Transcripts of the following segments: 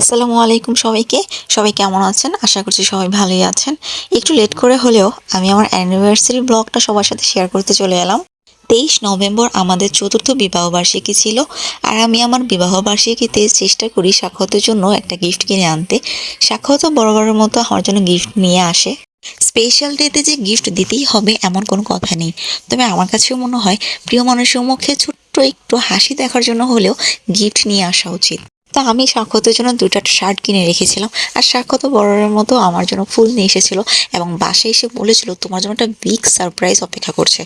আসসালামু আলাইকুম সবাইকে। সবাই কেমন আছেন? আশা করছি সবাই ভালোই আছেন। একটু লেট করে হলেও আমি আমার অ্যানিভার্সারি ব্লগটা সবার সাথে শেয়ার করতে চলে এলাম। তেইশ নভেম্বর আমাদের চতুর্থ বিবাহবার্ষিকী ছিল আর আমি আমার বিবাহবার্ষিকীতে চেষ্টা করি সাক্ষতের জন্য একটা গিফট কিনে আনতে। সাক্ষত বরাবরের মতো আমার জন্য গিফট নিয়ে আসে। স্পেশাল ডেতে যে গিফট দিতেই হবে এমন কোনো কথা নেই। তবে আমার কাছেও মনে হয় প্রিয় মানুষের মুখে ছোট্ট একটু হাসি দেখার জন্য হলেও গিফট নিয়ে আসা উচিত। তো আমি সাক্ষতের জন্য দুটা শার্ট কিনে রেখেছিলাম। আর সাক্ষত বড়ের মতো আমার জন্য ফুল নিয়ে এসেছিল এবং বাসায় এসে বলেছিল, তোমার জন্য একটা বিগ সারপ্রাইজ অপেক্ষা করছে।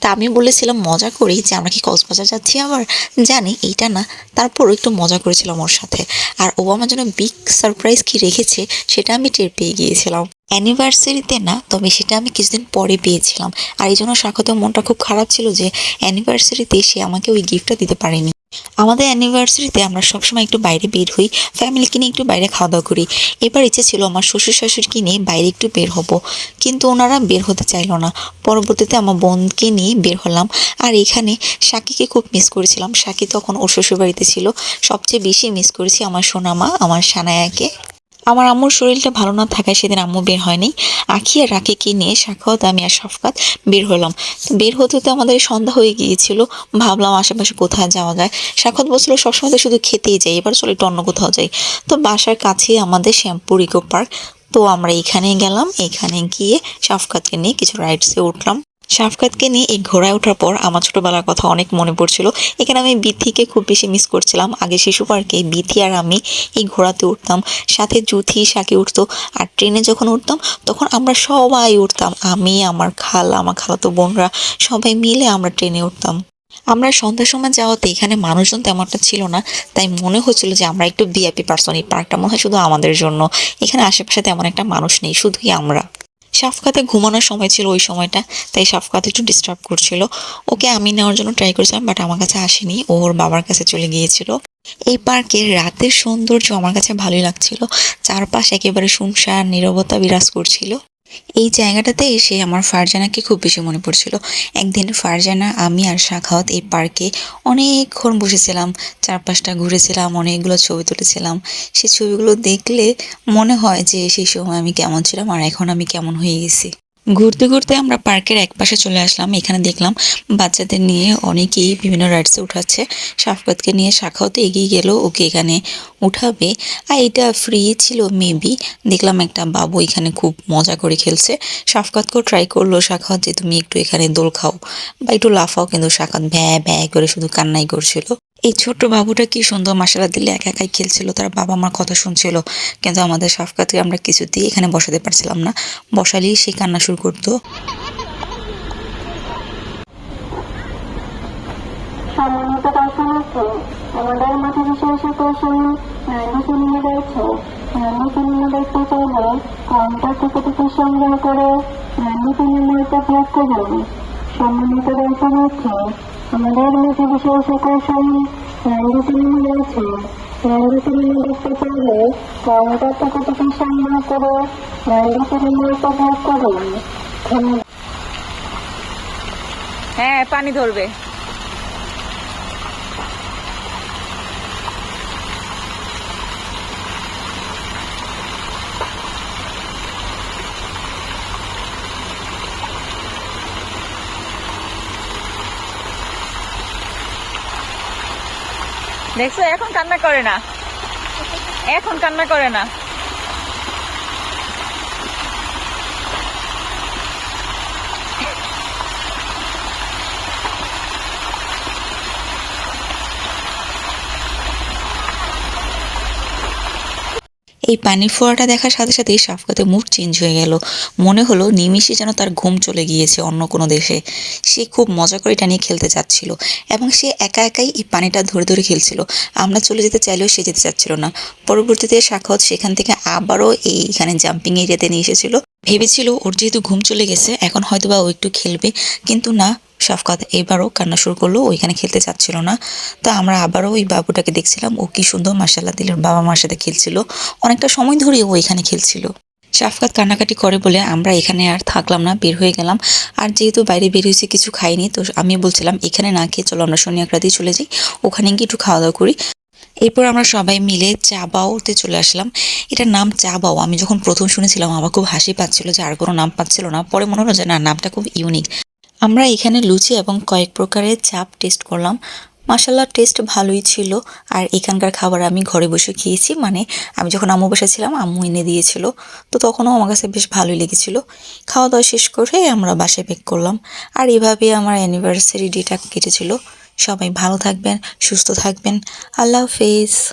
তা আমি বলেছিলাম, মজা করি, যে আমরা কি কক্সবাজার যাচ্ছি আবার? জানি, এইটা না। তারপরও একটু মজা করেছিলাম ওর সাথে। আর ও আমার জন্য বিগ সারপ্রাইজ কি রেখেছে, সেটা আমি টের পেয়ে গিয়েছিলাম। অ্যানিভার্সারিতে না, তবে সেটা আমি কিছুদিন পরে পেয়েছিলাম। আর এই জন্য সাক্ষতের মনটা খুব খারাপ ছিল যে অ্যানিভার্সারিতে সে আমাকে ওই গিফটটা দিতে পারেনি। আমাদের অ্যানিভার্সারিতে আমরা সবসময় একটু বাইরে বের হই ফ্যামিলিকে নিয়ে একটু বাইরে খাওয়া দাওয়া করি। এবার ইচ্ছে ছিল আমার শ্বশুর শাশুড়িকে নিয়ে বাইরে একটু বের হব, কিন্তু ওনারা বের হতে চাইল না। পরবর্তীতে আমার বোনকে নিয়ে বের হলাম, আর এখানে সাকিকে খুব মিস করেছিলাম। সাকি তখন ওর শ্বশুর বাড়িতে ছিল। সবচেয়ে বেশি মিস করেছি আমার সোনামা, আমার সানায়াকে। আমার আম্মুর শরীরটা ভালো না থাকায় সেদিন আম্মু বের হয়নি। আখি আর রাকিকে নিয়ে সাক্ষাৎ আমি আর সাফকাত বের হলাম। তো বের হতে হতে আমাদের সন্ধ্যা হয়ে গিয়েছিল। ভাবলাম আশেপাশে কোথায় যাওয়া যায়। সাক্ষাৎ বলছিল, সবসময় তো শুধু খেতেই যাই, এবার চলো একটু অন্য কোথাও যাই। তো বাসার কাছে আমাদের শ্যাম্পুর ইকো পার্ক। তো আমরা এখানে গেলাম। এখানে গিয়ে সাফকাতকে নিয়ে কিছু রাইডসে উঠলাম। সাফকাতকে নিয়ে এই ঘোড়ায় ওঠার পর আমার ছোটবেলার কথা অনেক মনে পড়ছিল। এখানে আমি বিথিকে খুব বেশি মিস করছিলাম। আগে শিশু পার্কে বিথি আর আমি এই ঘোড়াতে উঠতাম। সাথে জুথি সাকি উঠতো। আর ট্রেনে যখন উঠতাম, তখন আমরা সবাই উঠতাম। আমি, আমার খাল, আমার খালাতো বোনরা সবাই মিলে আমরা ট্রেনে উঠতাম। আমরা সন্ধ্যার সময় যাওয়াতে এখানে মানুষজন তেমনটা ছিল না। তাই মনে হচ্ছিল যে আমরা একটু বিআইপি পার্সন এই পার্কটা মনে হয় শুধু আমাদের জন্য। এখানে আশেপাশে তেমন একটা মানুষ নেই, শুধুই আমরা। সাফকাতে ঘুমানোর সময় ছিল ওই সময়টা, তাই সাফকাত একটু ডিস্টার্ব করছিল। ওকে আমি নেওয়ার জন্য ট্রাই করেছিলাম বাট আমার কাছে আসেনি। ওর বাবার কাছে চলে গিয়েছিল। এই পার্কের রাতের সৌন্দর্য আমার কাছে ভালোই লাগছিল। চারপাশ একেবারে শুনশান, নিরবতা বিরাজ করছিল। এই জায়গাটাতে এসে আমার ফারজানাকে খুব বেশি মনে পড়ছিল। একদিন ফারজানা, আমি আর শাখাওয়াত এই পার্কে অনেকক্ষণ বসেছিলাম। চারপাশটা ঘুরেছিলাম, অনেকগুলো ছবি তুলেছিলাম। সেই ছবিগুলো দেখলে মনে হয় যে সেই সময় আমি কেমন ছিলাম আর এখন আমি কেমন হয়ে গেছি। ঘুরতে ঘুরতে আমরা পার্কের এক পাশে চলে আসলাম, এখানে দেখলাম বাচ্চাদের নিয়ে অনেকেই বিভিন্ন রাইডসে উঠাচ্ছে। সাফকাতকে নিয়ে শাখাওতে এগিয়ে গেল, ওকে এখানে উঠাবে। আর এটা ফ্রি ছিল মেবি দেখলাম একটা বাবু এখানে খুব মজা করে খেলছে। সাফকাতকেও ট্রাই করল শাখাত যে, তুমি একটু এখানে দোল খাও বা একটু লাফাও। কিন্তু শাখাত ভ্যা ভ্যা করে শুধু কান্নাই করছিল। এই ছোট্ট বাবুটা কি সুন্দর মাসালা দিলে একা একাই খেলছিল, তার বাবা মার কথা শুনছিল। কিন্তু আমাদের সাফকাতকে আমরা কিছুতেই এখানে বসাতে পারছিলাম না। বসালেই সে কান্না শুরু করতো। সম্মানিত সম্মানিত দর্শনার্থী আমাদের মাঠে বিশেষ সকল সময় সিনেমা রয়েছে নারী সিনেমা দেখতে কাউন্টার থেকে টিকিট সংগ্রহ করে নারী সিনেমা উপভোগ করুন হ্যাঁ পানি ধরবে। দেখছ এখন কান্না করে না। এখন কান্না করে না। এই পানির ফোয়ারাটা দেখার সাথে সাথেই সাফকাতের মুড চেঞ্জ হয়ে গেল। মনে হলো নিমিষে যেন তার ঘুম চলে গিয়েছে অন্য কোনো দেশে। সে খুব মজা করে এটা নিয়ে খেলতে চাচ্ছিল এবং সে একা একাই এই পানিটা ধরে ধরে খেলছিল। আমরা চলে যেতে চাইলেও সে যেতে চাচ্ছিল না। পরবর্তীতে সাক্ষাৎ সেখান থেকে আবারও এইখানে জাম্পিং এরিয়াতে নিয়ে এসেছিল। ভেবেছিল ওর যেহেতু ঘুম চলে গেছে, এখন হয়তো বা ও একটু খেলবে। কিন্তু না সাফকাত এবারও কান্না শুরু করল ওইখানে খেলতে চাচ্ছিল না। তো আমরা আবারও ওই বাবুটাকে দেখছিলাম, ও কি সুন্দর মাসাল্লাহ দিলের বাবা মার সাথে খেলছিল। অনেকটা সময় ধরে ও এখানে খেলছিল। শাফকাত কান্নাকাটি করে বলে, আমরা এখানে আর থাকলাম না, বের হয়ে গেলাম। আর যেহেতু বাইরে বের হয়েছে, কিছু খাইনি, তো আমি বলছিলাম, এখানে না খেয়ে চলো, আমরা শনি আকরাতেই চলে যাই। ওখানে গিয়ে একটু খাওয়া দাওয়া করি। এরপর আমরা সবাই মিলে চা বাওতে চলে আসলাম। এটার নাম চা বাও আমি যখন প্রথম শুনেছিলাম, আমার খুব হাসি পাচ্ছিল যে আর কোনো নাম পাচ্ছিল না। পরে মনে হলো যে না, নামটা খুব ইউনিক। আমরা এখানে লুচি এবং কয়েক প্রকারের চাপ টেস্ট করলাম। মাসাল্লাহ টেস্ট ভালোই ছিল। আর এখানকার খাবার আমি ঘরে বসে খেয়েছি। মানে আমি যখন আম্মু বাসায় ছিলাম, আম্মু এনে দিয়েছিল। তো তখনও আমার কাছে বেশ ভালোই লেগেছিল। খাওয়া দাওয়া শেষ করে আমরা বাসায় ব্যাক করলাম। আর এভাবে আমার অ্যানিভার্সারি ডেটা কেটেছিল। সবাই ভালো থাকবেন, সুস্থ থাকবেন। আল্লাহ হাফেজ।